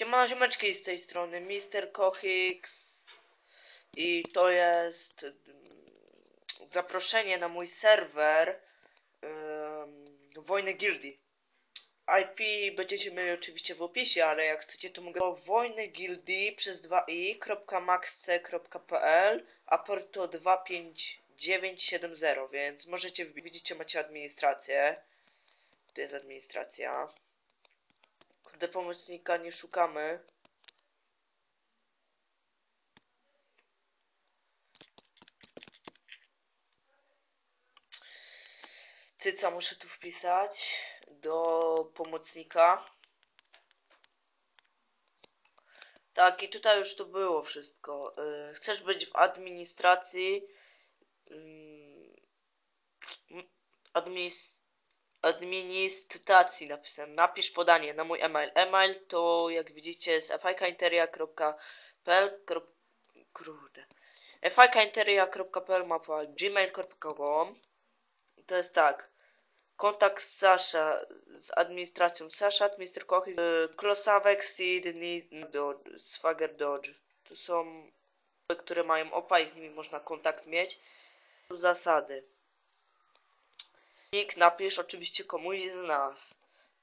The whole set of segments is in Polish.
Siemano ziomeczki z tej strony Mr. Kochix i to jest mm, zaproszenie na mój serwer um, Wojny Gildii. IP będziecie mieli oczywiście w opisie, ale jak chcecie to mogę Wojny Gildii przez 2i.maxc.pl a port to 25970, więc możecie widzicie macie administrację. Tu jest administracja. Kurde, pomocnika nie szukamy. Cyca muszę tu wpisać do pomocnika. Tak, i tutaj już to było wszystko. Yy, chcesz być w administracji. Yy, administ administracji napisałem. Napisz podanie na mój e-mail. E-mail to jak widzicie jest fikainteria.pl kurde. fikainteria.pl mapa gmail.com to jest tak. Kontakt Sasza z administracją. Sasza, Mr. Koch, Klosawek, Seed, Dodge, Swagger Dodge. To są które mają opa i z nimi można kontakt mieć. Zasady Nick napisz oczywiście komuś z nas,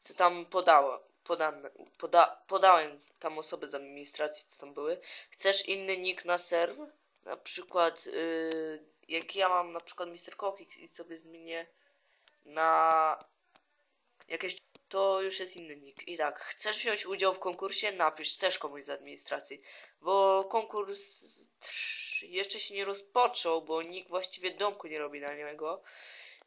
co tam podało, podane, poda, podałem tam osoby z administracji, co tam były. Chcesz inny nick na serw? Na przykład, yy, jak ja mam na przykład Mr. Cookix i sobie zmienię na jakieś, to już jest inny nick. I tak, chcesz wziąć udział w konkursie? Napisz też komuś z administracji, bo konkurs jeszcze się nie rozpoczął, bo nikt właściwie domku nie robi na niego.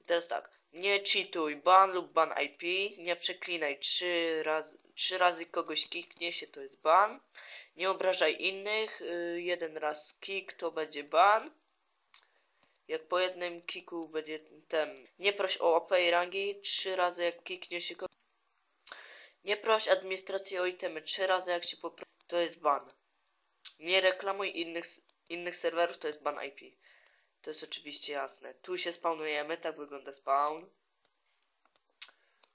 I teraz tak, nie cheatuj, ban lub ban IP, nie przeklinaj trzy razy, trzy razy kogoś kiknie się, to jest ban. Nie obrażaj innych, yy, jeden raz kick to będzie ban. Jak po jednym kiku będzie ten. Nie proś o OP i rangi, trzy razy jak kiknie się kogoś. Nie proś administracji o itemy, trzy razy jak się poprosi, to jest ban. Nie reklamuj innych, innych serwerów, to jest ban IP. To jest oczywiście jasne. Tu się spawnujemy, tak wygląda spawn.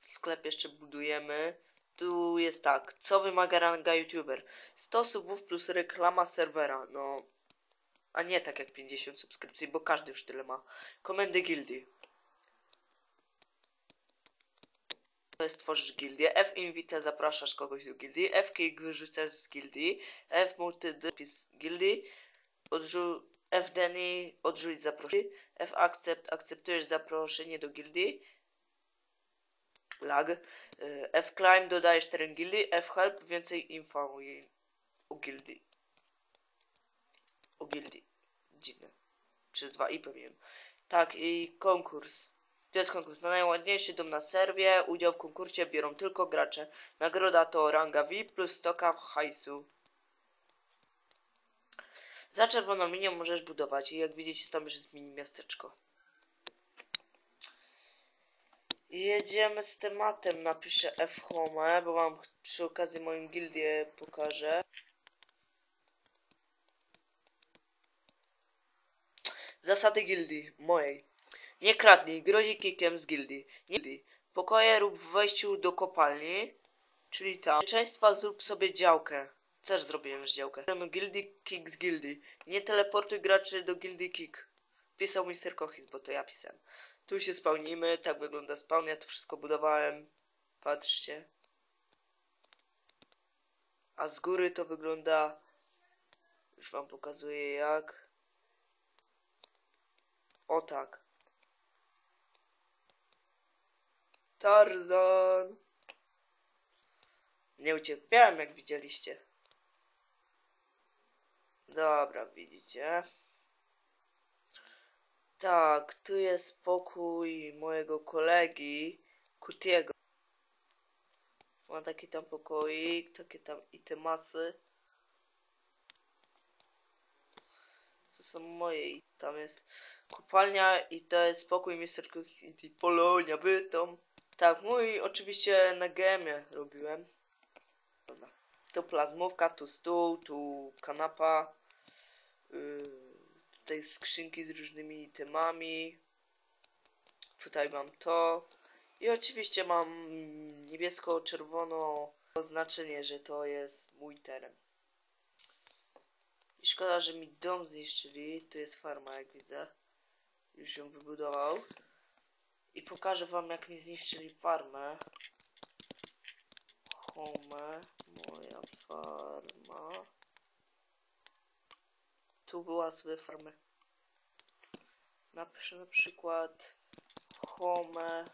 Sklep jeszcze budujemy. Tu jest tak, co wymaga ranga youtuber? 100 subów plus reklama serwera, no... A nie tak jak 50 subskrypcji, bo każdy już tyle ma. Komendy gildii. To jest tworzysz gildię. F invite zapraszasz kogoś do gildii. F kick wyrzucasz z gildii. F multi z gildii. Odrzu F odrzuć zaproszenie. F accept akceptujesz zaproszenie do gildii. Lag. F climb dodajesz teren gildii. F help więcej info o gildii. O gildii. Dziwne. Przez dwa i pewnie. Tak i konkurs. To jest konkurs na najładniejszy dom na serwie. Udział w konkursie biorą tylko gracze. Nagroda to ranga VIP plus stoka hajsu. Za czerwoną linią możesz budować i jak widzicie tam już jest mini miasteczko. Jedziemy z tematem, napiszę F home, bo mam przy okazji moją gildię pokażę. Zasady gildii, mojej. Nie kradnij, grozi kikiem z gildii. Nie gildii. Pokoje w wejściu do kopalni, czyli tam. Bezpieczeństwa zrób sobie działkę. Też zrobiłem już działkę. No gildii kick z gildii. Nie teleportuj graczy do gildii kick. Pisał Mr. Kochis, bo to ja pisałem. Tu się spełnimy, tak wygląda spawn, ja to wszystko budowałem. Patrzcie. A z góry to wygląda... Już wam pokazuję jak. O tak. Tarzan. Nie ucierpiałem jak widzieliście. Dobra, widzicie. Tak, tu jest pokój mojego kolegi Kutiego. Ma taki tam pokoik, takie tam itemasy. To są moje i tam jest kopalnia i to jest pokój Mr. Cook i Polonia bytom. Tak, mój oczywiście na gemie robiłem. Tu plazmówka, tu stół, tu kanapa. Yy, tutaj skrzynki z różnymi itemami. Tutaj mam to. I oczywiście mam niebiesko-czerwono oznaczenie, że to jest mój teren. I szkoda, że mi dom zniszczyli. Tu jest farma, jak widzę. Już ją wybudował. I pokażę wam, jak mi zniszczyli farmę. Home, moja farma. Tu była sobie farma. Napiszę na przykład home,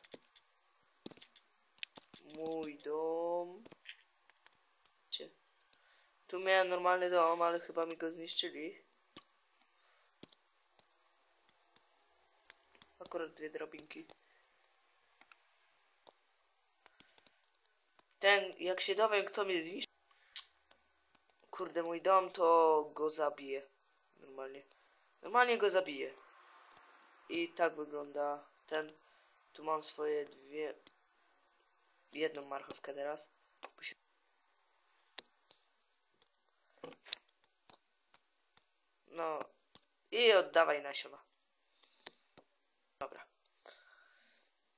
mój dom. Gdzie? Tu miałem normalny dom, ale chyba mi go zniszczyli. Akurat dwie drabinki. Ten, jak się dowiem, kto mnie zniszczył. Kurde, mój dom, to go zabiję. Normalnie. Normalnie go zabiję. I tak wygląda ten. Tu mam swoje dwie. Jedną marchewkę teraz. No. I oddawaj nasiona. Dobra.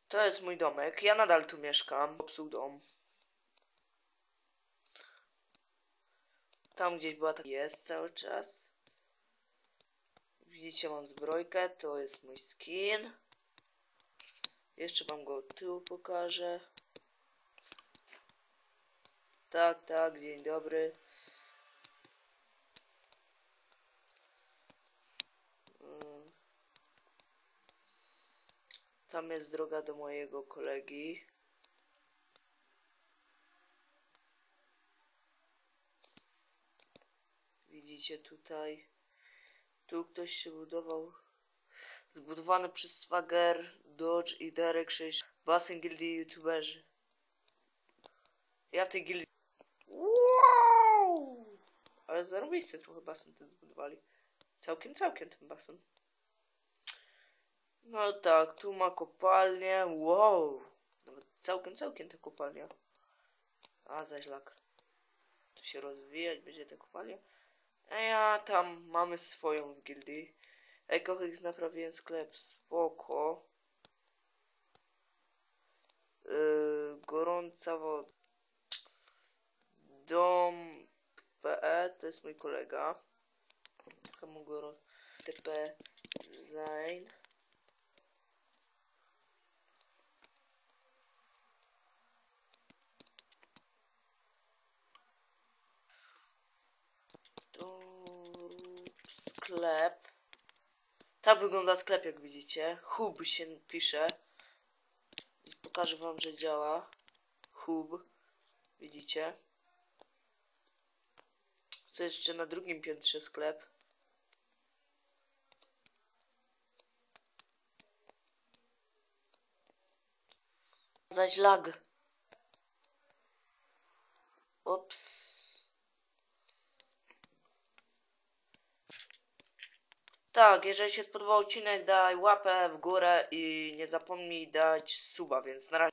To jest mój domek. Ja nadal tu mieszkam. Popsuł dom. Tam gdzieś była tak jest cały czas. Widzicie, mam zbrojkę, to jest mój skin. Jeszcze wam go od pokażę. Tak, tak, dzień dobry. Mm. Tam jest droga do mojego kolegi. Widzicie tutaj. Tu ktoś się budował. Zbudowany przez Swagger, Dodge i Derek 6. Basen gildii youtuberzy. Ja w tej gildii... Wow! Ale zarobiste trochę basen ten zbudowali. Całkiem, całkiem ten basen. No tak, tu ma kopalnię. Wow! Nawet całkiem, całkiem ta kopalnia. A, zaś lak. Tu się rozwijać będzie ta kopalnia. A ja tam mamy swoją w gildii. Ej, Kochix naprawiłem sklep, spoko. Yy, gorąca woda. Dom PE, to jest mój kolega. Komu gorąc TP design. Tu sklep. Tak wygląda sklep, jak widzicie. Hub się pisze. Pokażę wam, że działa. Hub. Widzicie? Co jeszcze na drugim piętrze sklep. Zaś lag. Ops. Tak, jeżeli się spodobał odcinek, daj łapę w górę i nie zapomnij dać suba, więc na razie.